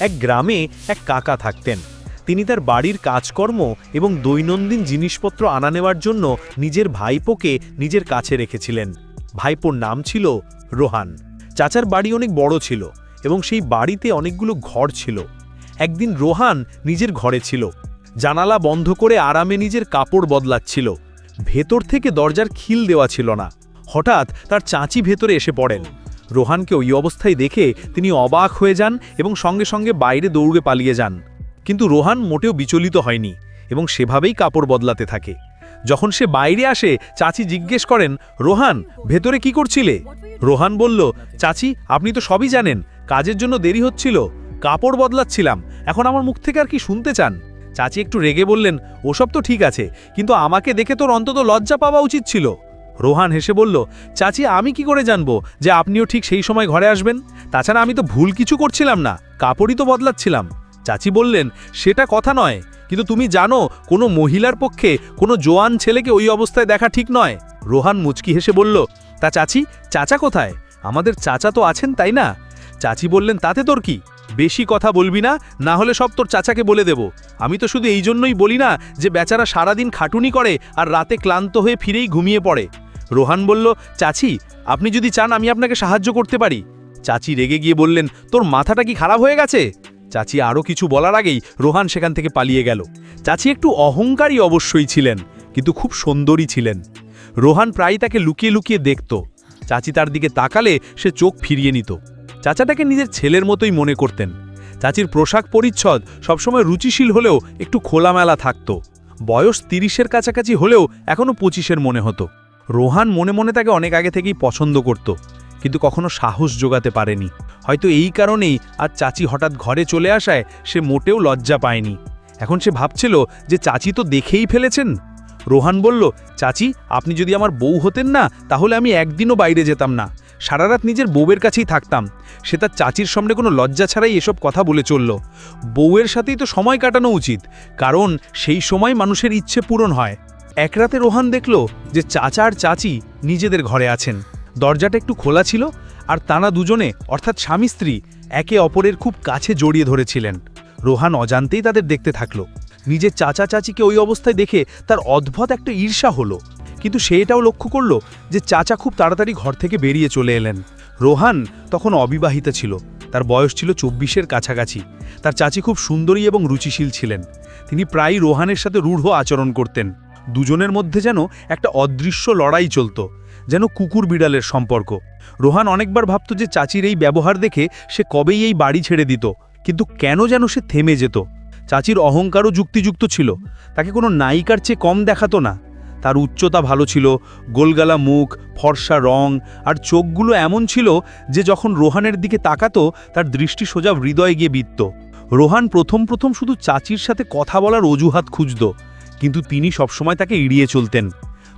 এক গ্রামে এক কাকা থাকতেন। তিনি তার বাড়ির কাজকর্ম এবং দৈনন্দিন জিনিসপত্র আনা নেওয়ার জন্য নিজের ভাইপোকে নিজের কাছে রেখেছিলেন। ভাইপোর নাম ছিল রোহান। চাচার বাড়ি অনেক বড় ছিল এবং সেই বাড়িতে অনেকগুলো ঘর ছিল। একদিন রোহান নিজের ঘরে ছিল। জানালা বন্ধ করে আরামে নিজের কাপড় বদলাচ্ছিল। ভেতর থেকে দরজার খিল দেওয়া ছিল না। হঠাৎ তার চাচি ভেতরে এসে পড়েন। রোহানকে ওই অবস্থায় দেখে তিনি অবাক হয়ে যান এবং সঙ্গে সঙ্গে বাইরে দৌড়ে পালিয়ে যান। কিন্তু রোহান মোটেও বিচলিত হয়নি এবং সেভাবেই কাপড় বদলাতে থাকে। যখন সে বাইরে আসে, চাচি জিজ্ঞেস করেন, রোহান, ভেতরে কি করছিলে? রোহান বলল, চাচি, আপনি তো সবই জানেন, কাজের জন্য দেরি হচ্ছিল, কাপড় বদলাচ্ছিলাম, এখন আমার মুখ থেকে আর কি শুনতে চান? চাচি একটু রেগে বললেন, ওসব তো ঠিক আছে, কিন্তু আমাকে দেখে তোর অন্তত লজ্জা পাওয়া উচিত ছিল। রোহান হেসে বলল, চাচি, আমি কি করে জানব যে আপনিও ঠিক সেই সময় ঘরে আসবেন? তাছাড়া আমি তো ভুল কিছু করছিলাম না, কাপড়ই তো বদলাচ্ছিলাম। চাচি বললেন, সেটা কথা নয়, কিন্তু তুমি জানো, কোনো মহিলার পক্ষে কোনো জোয়ান ছেলেকে ওই অবস্থায় দেখা ঠিক নয়। রোহান মুচকি হেসে বলল, তা চাচি, চাচা কোথায়? আমাদের চাচা তো আছেন, তাই না? চাচি বললেন, তাতে তোর কি? বেশি কথা বলবি না না হলে সব তোর চাচাকে বলে দেব। আমি তো শুধু এই জন্যই বলি না যে বেচারা সারাদিন খাটুনি করে আর রাতে ক্লান্ত হয়ে ফিরেই ঘুমিয়ে পড়ে। রোহান বলল, চাচি, আপনি যদি চান আমি আপনাকে সাহায্য করতে পারি। চাচি রেগে গিয়ে বললেন, তোর মাথাটা কি খারাপ হয়ে গেছে? চাচি আরও কিছু বলার আগেই রোহান সেখান থেকে পালিয়ে গেল। চাচি একটু অহংকারী অবশ্যই ছিলেন, কিন্তু খুব সুন্দরী ছিলেন। রোহান প্রায় তাকে লুকিয়ে লুকিয়ে দেখত। চাচি তার দিকে তাকালে সে চোখ ফিরিয়ে নিত। চাচাটাকে নিজের ছেলের মতোই মনে করতেন। চাচির পোশাক পরিচ্ছদ সবসময় রুচিশীল হলেও একটু খোলামেলা থাকত। বয়স তিরিশের কাছাকাছি হলেও এখনও পঁচিশের মনে হতো। রোহান মনে মনে তাকে অনেক আগে থেকেই পছন্দ করত, কিন্তু কখনো সাহস জোগাতে পারেনি। হয়তো এই কারণেই আর চাচি হঠাৎ ঘরে চলে আসায় সে মোটেও লজ্জা পায়নি। এখন সে ভাবছিল যে চাচি তো দেখেই ফেলেছেন। রোহান বলল, চাচি, আপনি যদি আমার বউ হতেন না, তাহলে আমি একদিনও বাইরে যেতাম না। সারা রাত নিজের বউয়ের কাছেই থাকতাম। সে তার চাচির সামনে কোনো লজ্জা ছাড়াই এসব কথা বলে চলল। বউয়ের সাথেই তো সময় কাটানো উচিত, কারণ সেই সময় মানুষের ইচ্ছে পূরণ হয়। এক রাতে রোহান দেখল যে চাচা আর চাচি নিজেদের ঘরে আছেন। দরজাটা একটু খোলা ছিল আর তারা দুজনে, অর্থাৎ স্বামী স্ত্রী, একে অপরের খুব কাছে জড়িয়ে ধরেছিলেন। রোহান অজান্তেই তাদের দেখতে থাকল। নিজের চাচা চাচিকে ওই অবস্থায় দেখে তার অদ্ভুত একটা ঈর্ষা হলো। কিন্তু সে এটাও লক্ষ্য করল যে চাচা খুব তাড়াতাড়ি ঘর থেকে বেরিয়ে চলে এলেন। রোহান তখন অবিবাহিতা ছিল। তার বয়স ছিল চব্বিশের কাছাকাছি। তার চাচি খুব সুন্দরী এবং রুচিশীল ছিলেন। তিনি প্রায়ই রোহানের সাথে রূঢ় আচরণ করতেন। দুজনের মধ্যে যেন একটা অদৃশ্য লড়াই চলত, যেন কুকুর বিড়ালের সম্পর্ক। রোহান অনেকবার ভাবত যে চাচির এই ব্যবহার দেখে সে কবেই এই বাড়ি ছেড়ে দিত, কিন্তু কেন যেন সে থেমে যেত? চাচির অহংকারও যুক্তিযুক্ত ছিল, তাকে কোনো নায়িকার চেয়ে কম দেখাতো না। তার উচ্চতা ভালো ছিল, গোলগালা মুখ, ফর্সা রং, আর চোখগুলো এমন ছিল যে যখন রোহানের দিকে তাকাতো, তার দৃষ্টি সোজা হৃদয়ে গিয়ে বিত্ত রোহান প্রথম প্রথম শুধু চাচির সাথে কথা বলার অজুহাত খুঁজত কিন্তু তিনি সবসময় তাকে এড়িয়ে চলতেন।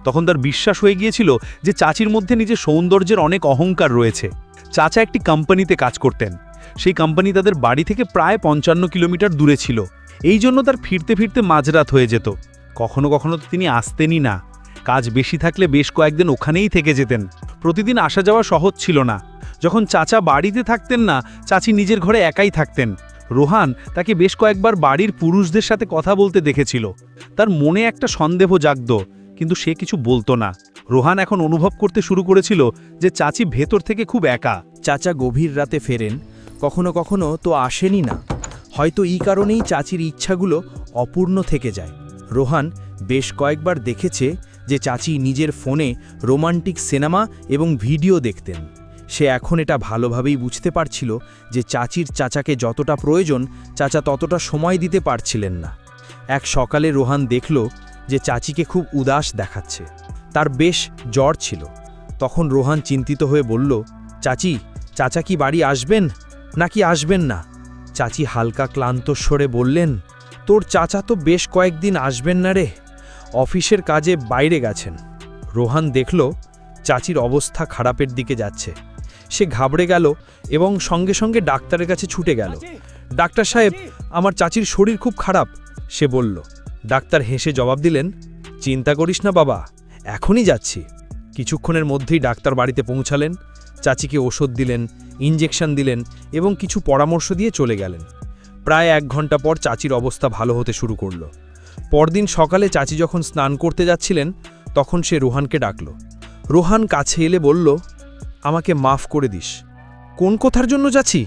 তখন তার বিশ্বাস হয়ে গিয়েছিল যে চাচির মধ্যে নিজের সৌন্দর্যের অনেক অহংকার রয়েছে। চাচা একটি কোম্পানিতে কাজ করতেন। সেই কোম্পানি তাদের বাড়ি থেকে প্রায় পঞ্চান্ন কিলোমিটার দূরে ছিল। এই জন্য তার ফিরতে ফিরতে মাঝরাত হয়ে যেত। কখনো কখনো তো তিনি আসতেনই না। কাজ বেশি থাকলে বেশ কয়েকদিন ওখানেই থেকে যেতেন। প্রতিদিন আসা যাওয়া সহজ ছিল না। যখন চাচা বাড়িতে থাকতেন না, চাচি নিজের ঘরে একাই থাকতেন। রোহান তাকে বেশ কয়েকবার বাড়ির পুরুষদের সাথে কথা বলতে দেখেছিল। তার মনে একটা সন্দেহ জাগত, কিন্তু সে কিছু বলতো না। রোহান এখন অনুভব করতে শুরু করেছিল যে চাচি ভেতর থেকে খুব একা। চাচা গভীর রাতে ফেরেন। কখনো কখনো তো আসেনই না। হয়তো এই কারণেই চাচির ইচ্ছাগুলো অপূর্ণ থেকে যায়। রোহান বেশ কয়েকবার দেখেছে যে চাচি নিজের ফোনে রোমান্টিক সিনেমা এবং ভিডিও দেখতেন। সে এখন এটা ভালোভাবেই বুঝতে পারছিল যে চাচির চাচাকে যতটা প্রয়োজন, চাচা ততটা সময় দিতে পারছিলেন না। এক সকালে রোহান দেখল যে চাচিকে খুব উদাস দেখাচ্ছে। তার বেশ জ্বর ছিল। তখন রোহান চিন্তিত হয়ে বলল, চাচি, চাচা কি বাড়ি আসবেন? নাকি আসবেন না? চাচি হালকা ক্লান্ত স্বরে বললেন, তোর চাচা তো বেশ কয়েকদিন আসবেন না রে। অফিসের কাজে বাইরে গেছেন। রোহান দেখল, চাচির অবস্থা খারাপের দিকে যাচ্ছে। সে ঘাবড়ে গেল এবং সঙ্গে সঙ্গে ডাক্তারের কাছে ছুটে গেল। ডাক্তার সাহেব, আমার চাচির শরীর খুব খারাপ, সে বলল। ডাক্তার হেসে জবাব দিলেন, চিন্তা করিস না বাবা, এখনই যাচ্ছি। কিছুক্ষণের মধ্যেই ডাক্তার বাড়িতে পৌঁছালেন, চাচিকে ওষুধ দিলেন ইঞ্জেকশন দিলেন এবং কিছু পরামর্শ দিয়ে চলে গেলেন। প্রায় এক ঘণ্টা পর চাচির অবস্থা ভালো হতে শুরু করল। পরদিন সকালে চাচি যখন স্নান করতে যাচ্ছিলেন, তখন সে রোহানকে ডাকল। রোহান কাছে এলে বলল আমাকে মাফ করে দিস। কোন কথার জন্য চাচি?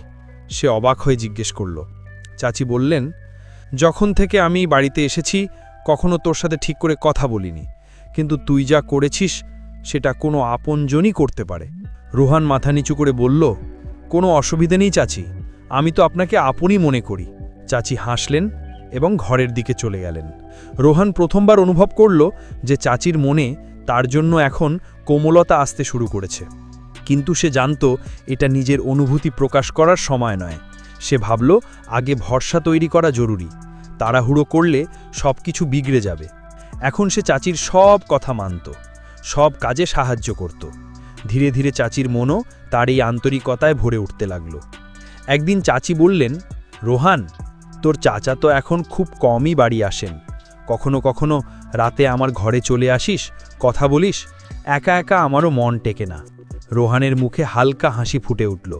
সে অবাক হয়ে জিজ্ঞেস করল। চাচি বললেন, যখন থেকে আমি বাড়িতে এসেছি, কখনো তোর সাথে ঠিক করে কথা বলিনি। কিন্তু তুই যা করেছিস, সেটা কোনো আপনজনই করতে পারে। রোহান মাথা নিচু করে বলল, কোনো অসুবিধে নেই চাচি, আমি তো আপনাকে আপনই মনে করি। চাচি হাসলেন এবং ঘরের দিকে চলে গেলেন। রোহান প্রথমবার অনুভব করল যে চাচির মনে তার জন্য এখন কোমলতা আসতে শুরু করেছে। কিন্তু সে জানত এটা নিজের অনুভূতি প্রকাশ করার সময় নয়। সে ভাবল, আগে ভরসা তৈরি করা জরুরি। তাড়াহুড়ো করলে সব কিছু বিগড়ে যাবে। এখন সে চাচির সব কথা মানত, সব কাজে সাহায্য করত। ধীরে ধীরে চাচির মনও তার এই আন্তরিকতায় ভরে উঠতে লাগল। একদিন চাচি বললেন, রোহান, তোর চাচা তো এখন খুব কমই বাড়ি আসেন। কখনো কখনো রাতে আমার ঘরে চলে আসিস, কথা বলিস, একা একা আমারও মন টেকে না। রোহানের মুখে হালকা হাসি ফুটে উঠল।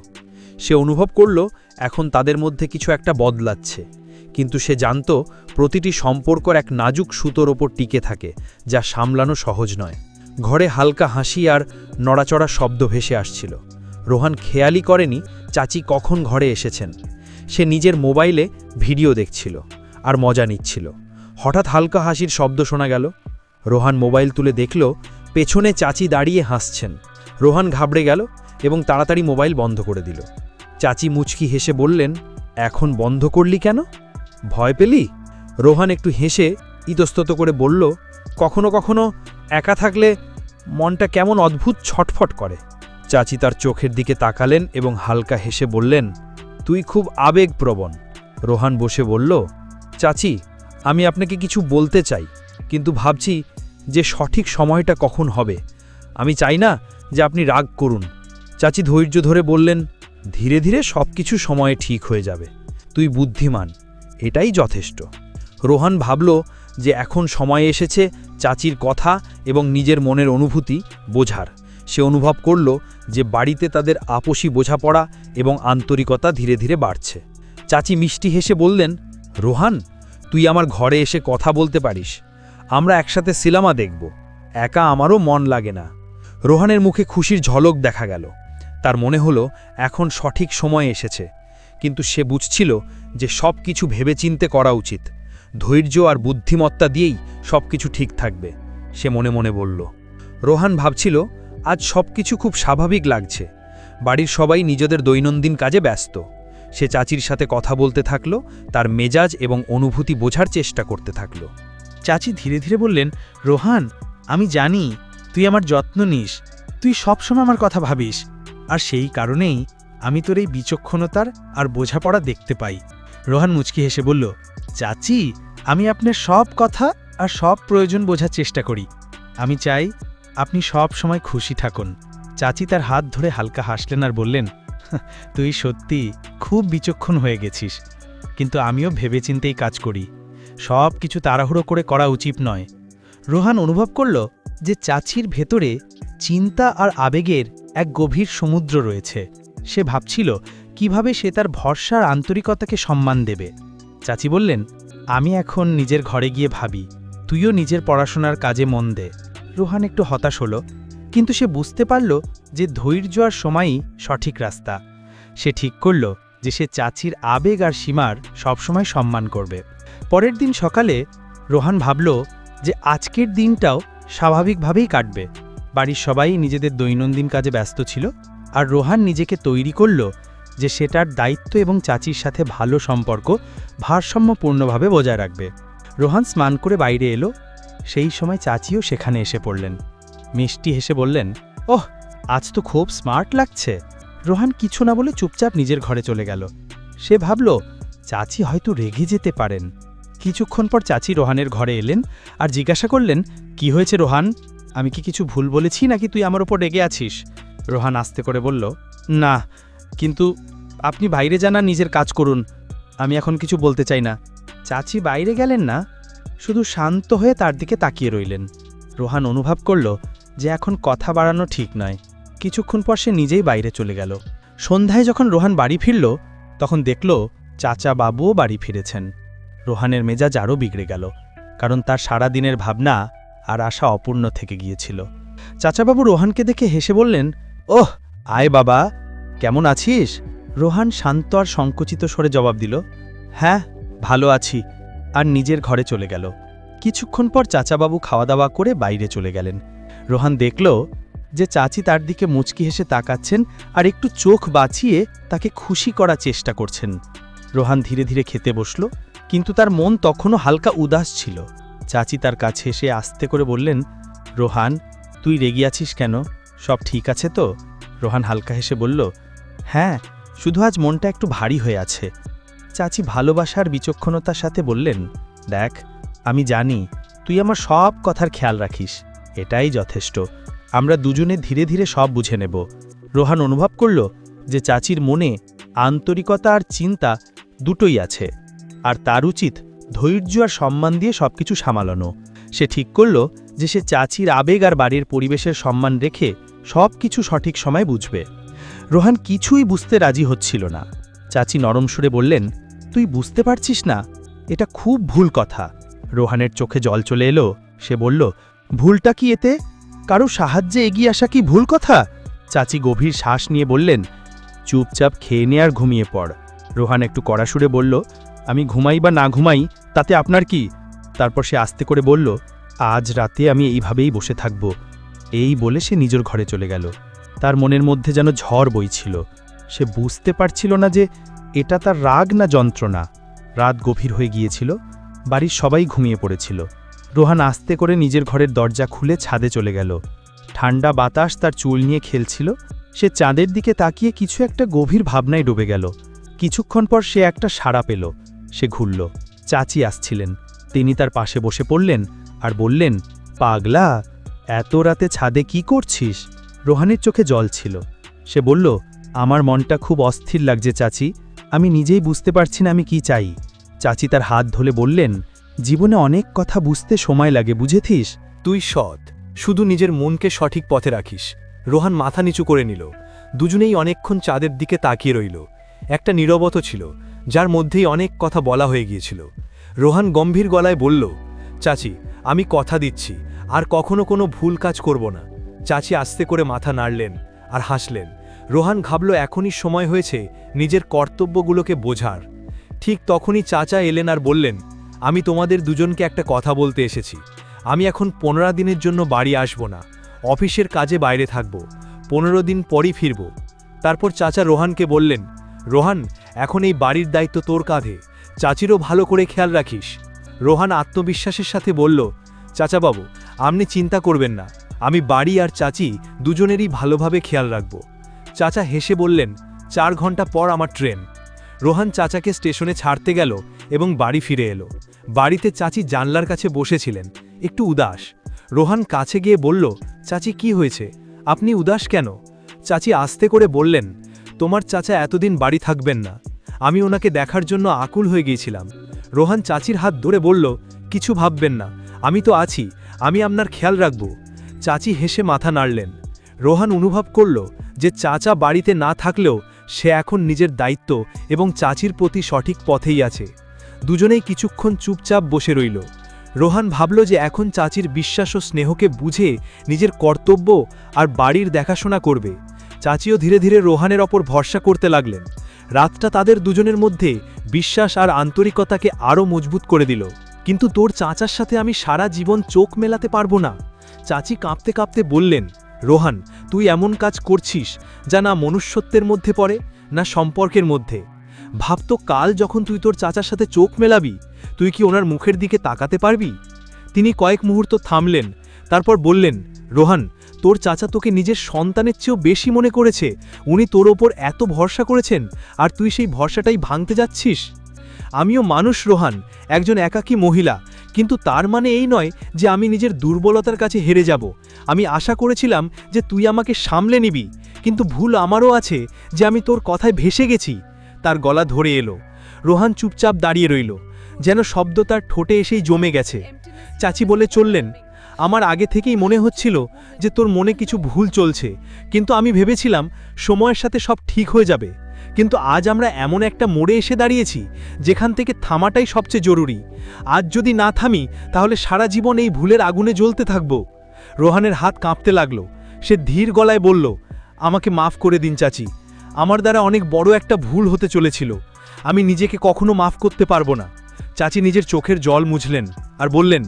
সে অনুভব করল, এখন তাদের মধ্যে কিছু একটা বদলাচ্ছে। কিন্তু সে জানত, প্রতিটি সম্পর্কর এক নাজুক সুতোর ওপর টিকে থাকে, যা সামলানো সহজ নয়। ঘরে হালকা হাসি আর নড়াচড়া শব্দ ভেসে আসছিল। রোহান খেয়ালই করেনি চাচি কখন ঘরে এসেছেন। সে নিজের মোবাইলে ভিডিও দেখছিল আর মজা নিচ্ছিল। হঠাৎ হালকা হাসির শব্দ শোনা গেল। রোহান মোবাইল তুলে দেখল, পেছনে চাচি দাঁড়িয়ে হাসছেন। রোহান ঘাবড়ে গেল এবং তাড়াতাড়ি মোবাইল বন্ধ করে দিল। চাচি মুচকি হেসে বললেন, এখন বন্ধ করলি কেন? ভয় পেলি? রোহান একটু হেসে ইতস্তত করে বলল, কখনো কখনো একা থাকলে মনটা কেমন অদ্ভুত ছটফট করে। চাচি তার চোখের দিকে তাকালেন এবং হালকা হেসে বললেন, তুই খুব আবেগপ্রবণ। রোহান বসে বলল, চাচি, আমি আপনাকে কিছু বলতে চাই, কিন্তু ভাবছি যে সঠিক সময়টা কখন হবে। আমি চাই না যে আপনি রাগ করুন। চাচি ধৈর্য ধরে বললেন, ধীরে ধীরে সব কিছু সময়ে ঠিক হয়ে যাবে। তুই বুদ্ধিমান, এটাই যথেষ্ট। রোহান ভাবল যে এখন সময় এসেছে চাচির কথা এবং নিজের মনের অনুভূতি বোঝার। সে অনুভব করল যে বাড়িতে তাদের আপোষী বোঝাপড়া এবং আন্তরিকতা ধীরে ধীরে বাড়ছে। চাচি মিষ্টি হেসে বললেন, রোহান, তুই আমার ঘরে এসে কথা বলতে পারিস। আমরা একসাথে সিনেমা দেখব। একা আমারও মন লাগে না। রোহানের মুখে খুশির ঝলক দেখা গেল। তার মনে হলো, এখন সঠিক সময় এসেছে। কিন্তু সে বুঝছিল যে সব কিছু ভেবেচিন্তে করা উচিত। ধৈর্য আর বুদ্ধিমত্তা দিয়েই সব কিছু ঠিক থাকবে, সে মনে মনে বলল। রোহান ভাবছিল, আজ সব কিছু খুব স্বাভাবিক লাগছে। বাড়ির সবাই নিজেদের দৈনন্দিন কাজে ব্যস্ত। সে চাচির সাথে কথা বলতে থাকল, তার মেজাজ এবং অনুভূতি বোঝার চেষ্টা করতে থাকল। চাচি ধীরে ধীরে বললেন, রোহান, আমি জানি তুই আমার যত্ন নিস, তুই সবসময় আমার কথা ভাবিস, আর সেই কারণেই আমি তোর এই বিচক্ষণতার আর বোঝাপড়া দেখতে পাই। রোহান মুচকি হেসে বলল, চাচি, আমি আপনার সব কথা আর সব প্রয়োজন বোঝার চেষ্টা করি। আমি চাই আপনি সব সময় খুশি থাকুন। চাচি তার হাত ধরে হালকা হাসলেন আর বললেন তুই সত্যি খুব বিচক্ষণ হয়ে গেছিস, কিন্তু আমিও ভেবেচিন্তেই কাজ করি। সব কিছু তাড়াহুড়ো করে করা উচিত নয়। রোহান অনুভব করল যে চাচির ভেতরে চিন্তা আর আবেগের এক গভীর সমুদ্র রয়েছে। সে ভাবছিল, কীভাবে সে তার ভরসার আন্তরিকতাকে সম্মান দেবে? চাচি বললেন, আমি এখন নিজের ঘরে গিয়ে ভাবি, তুইও নিজের পড়াশোনার কাজে মন দে। রোহান একটু হতাশ হলো, কিন্তু সে বুঝতে পারল যে ধৈর্য আর সময়ই সঠিক রাস্তা। সে ঠিক করল যে সে চাচির আবেগ আর সীমার সবসময় সম্মান করবে। পরের দিন সকালে রোহান ভাবল যে আজকের দিনটাও স্বাভাবিকভাবেই কাটবে। বাড়ির সবাই নিজেদের দৈনন্দিন কাজে ব্যস্ত ছিল আর রোহান নিজেকে তৈরি করল যে সেটার দায়িত্ব এবং চাচির সাথে ভালো সম্পর্ক ভারসাম্যপূর্ণভাবে বজায় রাখবে। রোহান স্নান করে বাইরে এলো। সেই সময় চাচিও সেখানে এসে পড়লেন। মিষ্টি হেসে বললেন, ওহ, আজ তো খুব স্মার্ট লাগছে। রোহান কিছু না বলে চুপচাপ নিজের ঘরে চলে গেল। সে ভাবল, চাচি হয়তো রেগে যেতে পারেন। কিছুক্ষণ পর চাচি রোহানের ঘরে এলেন আর জিজ্ঞাসা করলেন, কি হয়েছে রোহান? আমি কি কিছু ভুল বলেছি নাকি তুই আমার ওপর রেগে আছিস? রোহান আস্তে করে বলল, না, কিন্তু আপনি বাইরে যান নিজের কাজ করুন, আমি এখন কিছু বলতে চাই না। চাচি বাইরে গেলেন না, শুধু শান্ত হয়ে তার দিকে তাকিয়ে রইলেন। রোহান অনুভব করল যে এখন কথা বাড়ানো ঠিক নয়। কিছুক্ষণ পর সে নিজেই বাইরে চলে গেল। সন্ধ্যায় যখন রোহান বাড়ি ফিরল, তখন দেখল চাচা বাবুও বাড়ি ফিরেছেন। রোহানের মেজাজ আরও বিগড়ে গেল, কারণ তার সারা দিনের ভাবনা আর আশা অপূর্ণ থেকে গিয়েছিল। চাচাবাবু রোহানকে দেখে হেসে বললেন, ওহ, আয় বাবা, কেমন আছিস? রোহান শান্ত আর সংকুচিত স্বরে জবাব দিল হ্যাঁ ভালো আছি। আর নিজের ঘরে চলে গেল। কিছুক্ষণ পর চাচাবাবু খাওয়া দাওয়া করে বাইরে চলে গেলেন। রোহান দেখল যে চাচি তার দিকে মুচকি হেসে তাকাচ্ছেন আর একটু চোখ বাঁচিয়ে তাকে খুশি করার চেষ্টা করছেন। রোহান ধীরে ধীরে খেতে বসল কিন্তু তার মন তখনও হালকা উদাস ছিল। চাচি তার কাছে এসে আস্তে করে বললেন, রোহান, তুই রেগে আছিস কেন? সব ঠিক আছে তো? রোহান হালকা হেসে বলল হ্যাঁ শুধু আজ মনটা একটু ভারী হয়ে আছে। চাচি ভালোবাসার বিচক্ষণতার সাথে বললেন, দেখ, আমি জানি, তুই আমার সব কথার খেয়াল রাখিস, এটাই যথেষ্ট। আমরা দুজনে ধীরে ধীরে সব বুঝে নেব। রোহান অনুভব করল যে চাচির মনে আন্তরিকতা আর চিন্তা দুটোই আছে। আর তার উচিত ধৈর্য আর সম্মান দিয়ে সবকিছু সামালানো। সে ঠিক করল যে সে চাচির আবেগ আর বাড়ির পরিবেশের সম্মান রেখে সব কিছু সঠিক সময় বুঝবে। রোহান কিছুই বুঝতে রাজি হচ্ছিল না। চাচি নরম সুরে বললেন, তুই বুঝতে পারছিস না? এটা খুব ভুল কথা। রোহানের চোখে জল চলে এলো। সে বলল, ভুলটা কি এতে? কারও সাহায্যে এগিয়ে আসা কি ভুল কথা? চাচি গভীর শ্বাস নিয়ে বললেন, চুপচাপ খেয়ে নে আর ঘুমিয়ে পড়। রোহান একটু কড়া সুরে বলল আমি ঘুমাই বা না ঘুমাই, তাতে আপনার কি? তারপর সে আস্তে করে বলল, আজ রাতে আমি এইভাবেই বসে থাকব। এই বলে সে নিজের ঘরে চলে গেল। তার মনের মধ্যে যেন ঝড় বইছিল। সে বুঝতে পারছিল না যে এটা তার রাগ না যন্ত্রণা। রাত গভীর হয়ে গিয়েছিল, বাড়ির সবাই ঘুমিয়ে পড়েছিল। রোহান আস্তে করে নিজের ঘরের দরজা খুলে ছাদে চলে গেল। ঠান্ডা বাতাস তার চুল নিয়ে খেলছিল। সে চাঁদের দিকে তাকিয়ে কিছু একটা গভীর ভাবনায় ডুবে গেল। কিছুক্ষণ পর সে একটা সাড়া পেল। সে ঘুরল। চাচি আসছিলেন। তিনি তার পাশে বসে পড়লেন আর বললেন, পাগলা, এত রাতে ছাদে কি করছিস? রোহানের চোখে জল ছিল। সে বলল, আমার মনটা খুব অস্থির লাগছে চাচি। আমি নিজেই বুঝতে পারছি না আমি কি চাই। চাচি তার হাত ধরে বললেন, জীবনে অনেক কথা বুঝতে সময় লাগে, বুঝেছিস? তুই সৎ। শুধু নিজের মনকে সঠিক পথে রাখিস। রোহান মাথা নিচু করে নিল। দুজনেই অনেকক্ষণ চাঁদের দিকে তাকিয়ে রইল। একটা নীরবত ছিল। যার মধ্যেই অনেক কথা বলা হয়ে গিয়েছিল। রোহান গম্ভীর গলায় বলল, চাচি, আমি কথা দিচ্ছি, আর কখনো কোনো ভুল কাজ করব না। চাচি আস্তে করে মাথা নাড়লেন আর হাসলেন। রোহান ভাবল এখনই সময় হয়েছে নিজের কর্তব্যগুলোকে বোঝার। ঠিক তখনই চাচা এলেন আর বললেন, আমি তোমাদের দুজনকে একটা কথা বলতে এসেছি। আমি এখন পনেরো দিনের জন্য বাড়ি আসব না। অফিসের কাজে বাইরে থাকব। পনেরো দিন পরই ফিরব। তারপর চাচা রোহানকে বললেন রোহান, এখন এই বাড়ির দায়িত্ব তোর কাঁধে। চাচিরও ভালো করে খেয়াল রাখিস। রোহান আত্মবিশ্বাসের সাথে বলল, চাচাবাবু, আপনি চিন্তা করবেন না। আমি বাড়ি আর চাচি দুজনেরই ভালোভাবে খেয়াল রাখব। চাচা হেসে বললেন, চার ঘণ্টা পর আমার ট্রেন। রোহান চাচাকে স্টেশনে ছাড়তে গেল এবং বাড়ি ফিরে এলো। বাড়িতে চাচি জানলার কাছে বসেছিলেন। একটু উদাস। রোহান কাছে গিয়ে বলল, চাচি, কি হয়েছে? আপনি উদাস কেন? চাচি আস্তে করে বললেন তোমার চাচা এতদিন বাড়ি থাকবেন না। আমি ওনাকে দেখার জন্য আকুল হয়ে গিয়েছিলাম। রোহান চাচির হাত ধরে বলল, কিছু ভাববেন না, আমি তো আছি, আমি আপনার খেয়াল রাখব। চাচি হেসে মাথা নাড়লেন। রোহান অনুভব করল যে চাচা বাড়িতে না থাকলেও সে এখন নিজের দায়িত্ব এবং চাচির প্রতি সঠিক পথেই আছে। দুজনেই কিছুক্ষণ চুপচাপ বসে রইল। রোহান ভাবল যে এখন চাচির বিশ্বাস ও স্নেহকে বুঝে নিজের কর্তব্য আর বাড়ির দেখাশোনা করবে। চাচিও ধীরে ধীরে রোহানের ওপর ভরসা করতে লাগলেন। রাতটা তাদের দুজনের মধ্যে বিশ্বাস আর আন্তরিকতাকে আরও মজবুত করে দিল। কিন্তু তোর চাচার সাথে আমি সারা জীবন চোখ মেলাতে পারব না। চাচি কাঁপতে কাঁপতে বললেন, রোহান, তুই এমন কাজ করছিস যা না মনুষ্যত্বের মধ্যে পড়ে, না সম্পর্কের মধ্যে। ভাবতো কাল যখন তুই তোর চাচার সাথে চোখ মেলাবি, তুই কি ওনার মুখের দিকে তাকাতে পারবি? তিনি কয়েক মুহূর্ত থামলেন, তারপর বললেন, রোহান তোর চাচা তোকে নিজের সন্তানের চেয়েও বেশি মনে করেছে। উনি তোর ওপর এত ভরসা করেছেন, আর তুই সেই ভরসাটাই ভাঙতে যাচ্ছিস? আমিও মানুষ, রোহান, একজন একাকী মহিলা। কিন্তু তার মানে এই নয় যে আমি নিজের দুর্বলতার কাছে হেরে যাব। আমি আশা করেছিলাম যে তুই আমাকে সামলে নিবি। কিন্তু ভুল আমারও আছে যে আমি তোর কথায় ভেসে গেছি। তার গলা ধরে এলো। রোহান চুপচাপ দাঁড়িয়ে রইল। যেন শব্দ তার ঠোঁটে এসেই জমে গেছে। চাচি বলে চললেন আমার আগে থেকেই মনে হচ্ছিল যে তোর মনে কিছু ভুল চলছে, কিন্তু আমি ভেবেছিলাম সময়ের সাথে সব ঠিক হয়ে যাবে। কিন্তু আজ আমরা এমন একটা মোড়ে এসে দাঁড়িয়েছি, যেখান থেকে থামাটাই সবচেয়ে জরুরি। আজ যদি না থামি, তাহলে সারা জীবন এই ভুলের আগুনে জ্বলতে থাকব। রোহানের হাত কাঁপতে লাগল। সে ধীর গলায় বলল, আমাকে মাফ করে দিন চাচি। আমার দ্বারা অনেক বড় একটা ভুল হতে চলেছিল। আমি নিজেকে কখনো মাফ করতে পারব না। চাচি নিজের চোখের জল মুছলেন আর বললেন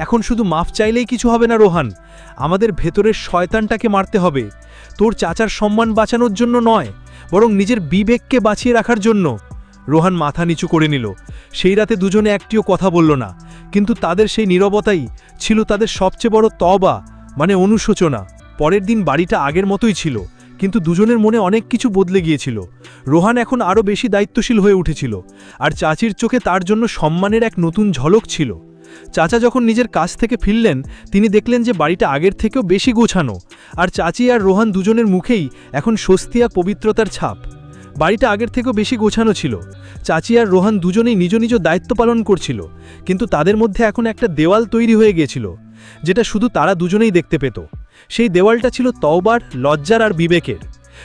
এখন শুধু মাফ চাইলেই কিছু হবে না, রোহান। আমাদের ভেতরের শয়তানটাকে মারতে হবে। তোর চাচার সম্মান বাঁচানোর জন্য নয়, বরং নিজের বিবেককে বাঁচিয়ে রাখার জন্য। রোহান মাথা নিচু করে নিল। সেই রাতে দুজনে একটিও কথা বলল না। কিন্তু তাদের সেই নীরবতাই ছিল তাদের সবচেয়ে বড় তবা মানে অনুশোচনা। পরের দিন বাড়িটা আগের মতোই ছিল, কিন্তু দুজনের মনে অনেক কিছু বদলে গিয়েছিল। রোহান এখন আরও বেশি দায়িত্বশীল হয়ে উঠেছিল, আর চাচির চোখে তার জন্য সম্মানের এক নতুন ঝলক ছিল। চাচা যখন নিজের কাছ থেকে ফিরলেন, তিনি দেখলেন যে বাড়িটা আগের থেকেও বেশি গোছানো, আর চাচি আর রোহান দুজনের মুখেই এখন স্বস্তি আর পবিত্রতার ছাপ। বাড়িটা আগের থেকেও বেশি গোছানো ছিল। চাচি আর রোহান দুজনেই নিজ নিজ দায়িত্ব পালন করছিল, কিন্তু তাদের মধ্যে এখন একটা দেওয়াল তৈরি হয়ে গিয়েছিল যেটা শুধু তারা দুজনেই দেখতে পেত। সেই দেওয়ালটা ছিল তওবার, লজ্জার আর বিবেকের।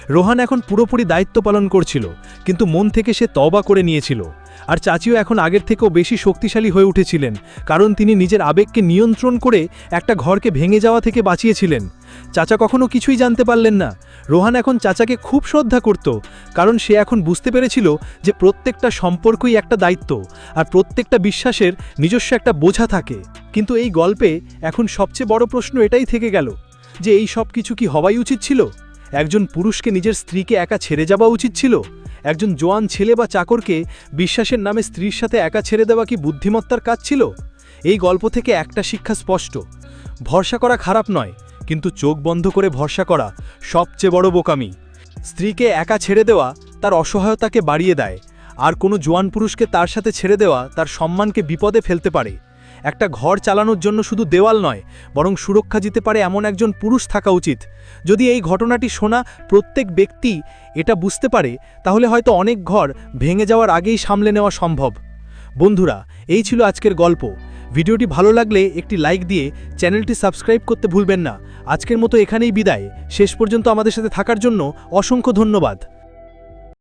রোহান এখন পুরোপুরি দায়িত্ব পালন করছিল, কিন্তু মন থেকে সে তওবা করে নিয়েছিল। আর চাচিও এখন আগের থেকেও বেশি শক্তিশালী হয়ে উঠেছিলেন, কারণ তিনি নিজের আবেগকে নিয়ন্ত্রণ করে একটা ঘরকে ভেঙে যাওয়া থেকে বাঁচিয়েছিলেন। চাচা কখনো কিছুই জানতে পারলেন না। রোহান এখন চাচাকে খুব শ্রদ্ধা করত, কারণ সে এখন বুঝতে পেরেছিল যে প্রত্যেকটা সম্পর্কই একটা দায়িত্ব, আর প্রত্যেকটা বিশ্বাসের নিজস্ব একটা বোঝা থাকে। কিন্তু এই গল্পে এখন সবচেয়ে বড় প্রশ্ন এটাই থেকে গেল, যে এই সব কিছু কি হওয়াই উচিত ছিল? একজন পুরুষকে নিজের স্ত্রীকে একা ছেড়ে যাওয়া উচিত ছিল? একজন জোয়ান ছেলে বা চাকরকে বিশ্বাসের নামে স্ত্রীর সাথে একা ছেড়ে দেওয়া কি বুদ্ধিমত্তার কাজ ছিল? এই গল্প থেকে একটা শিক্ষা স্পষ্ট। ভরসা করা খারাপ নয়, কিন্তু চোখ বন্ধ করে ভরসা করা সবচেয়ে বড় বোকামি। স্ত্রীকে একা ছেড়ে দেওয়া তার অসহায়তাকে বাড়িয়ে দেয়, আর কোনো জোয়ান পুরুষকে তার সাথে ছেড়ে দেওয়া তার সম্মানকে বিপদে ফেলতে পারে। একটা ঘর চালানোর জন্য শুধু দেওয়াল নয়, বরং সুরক্ষা দিতে পারে এমন একজন পুরুষ থাকা উচিত। যদি এই ঘটনাটি শোনা প্রত্যেক ব্যক্তি এটা বুঝতে পারে, তাহলে হয়তো অনেক ঘর ভেঙে যাওয়ার আগেই সামলে নেওয়া সম্ভব। বন্ধুরা, এই ছিল আজকের গল্প। ভিডিওটি ভালো লাগলে একটি লাইক দিয়ে চ্যানেলটি সাবস্ক্রাইব করতে ভুলবেন না। আজকের মতো এখানেই বিদায়। শেষ পর্যন্ত আমাদের সাথে থাকার জন্য অসংখ্য ধন্যবাদ।